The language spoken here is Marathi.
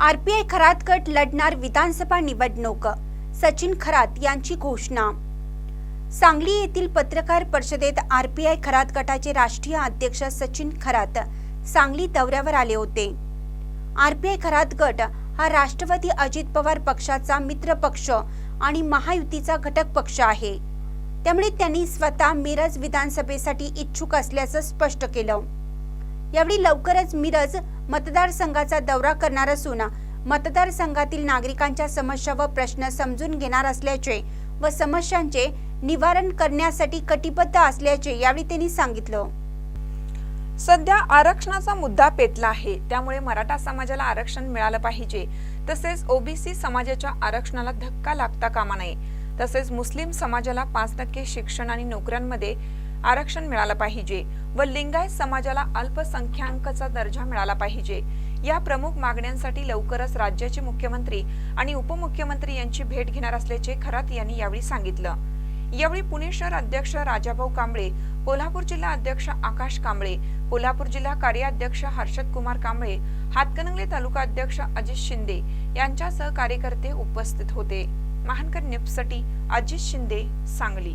आरपीआय खरातकट लढणार विधानसभा निवडणूक. सचिन खरात यांची घोषणा. सांगली येथील पत्रकार परिषदेत आरपीआय खरात गटाचे राष्ट्रीय अध्यक्ष सचिन खरात सांगली दौऱ्यावर आले होते. आरपीआय खरात गट हा राष्ट्रवादी अजित पवार पक्षाचा मित्र पक्ष आणि महायुतीचा घटक पक्ष आहे. त्यामुळे त्यांनी स्वतः मिरज विधानसभेसाठी इच्छुक असल्याचं स्पष्ट केलं. यावेळी लवकरच मिरज मतदारसंघाचा दौरा करणार असून मतदारसंघातील नागरिकांच्या समस्या व प्रश्न समजून घेणार असल्याचे व समस्यांचे निवारण करण्यासाठी कटिबद्ध असल्याचे यावेळी त्यांनी सांगितलं. सध्या आरक्षणाचा मुद्दा पेटला आहे. त्यामुळे मराठा समाजाला आरक्षण मिळालं पाहिजे. तसेच ओबीसी समाजाच्या आरक्षणाला धक्का लागता कामा नये. तसेच मुस्लिम समाजाला पाच टक्के शिक्षण आणि नोकऱ्यांमध्ये आरक्षण मिळालं पाहिजे व लिंगायत समाजाला अल्पसंख्याकाचा दर्जा मिळाला पाहिजे. या प्रमुख मागण्यांसाठी लवकरच राज्याचे मुख्यमंत्री आणि उपमुख्यमंत्री यांची भेट घेणार असल्याचे खरात यांनी यावेळी सांगितलं. यावेळी पुणे शहर अध्यक्ष राजाभाऊ कांबळे कोल्हापूर जिल्हा अध्यक्ष आकाश कांबळे कोल्हापूर जिल्हा कार्याध्यक्ष हर्षद कुमार कांबळे हातकणंगले तालुका अध्यक्ष अजित शिंदे यांच्यासह कार्यकर्ते उपस्थित होते. महानकर निपसटी अजित शिंदे सांगली.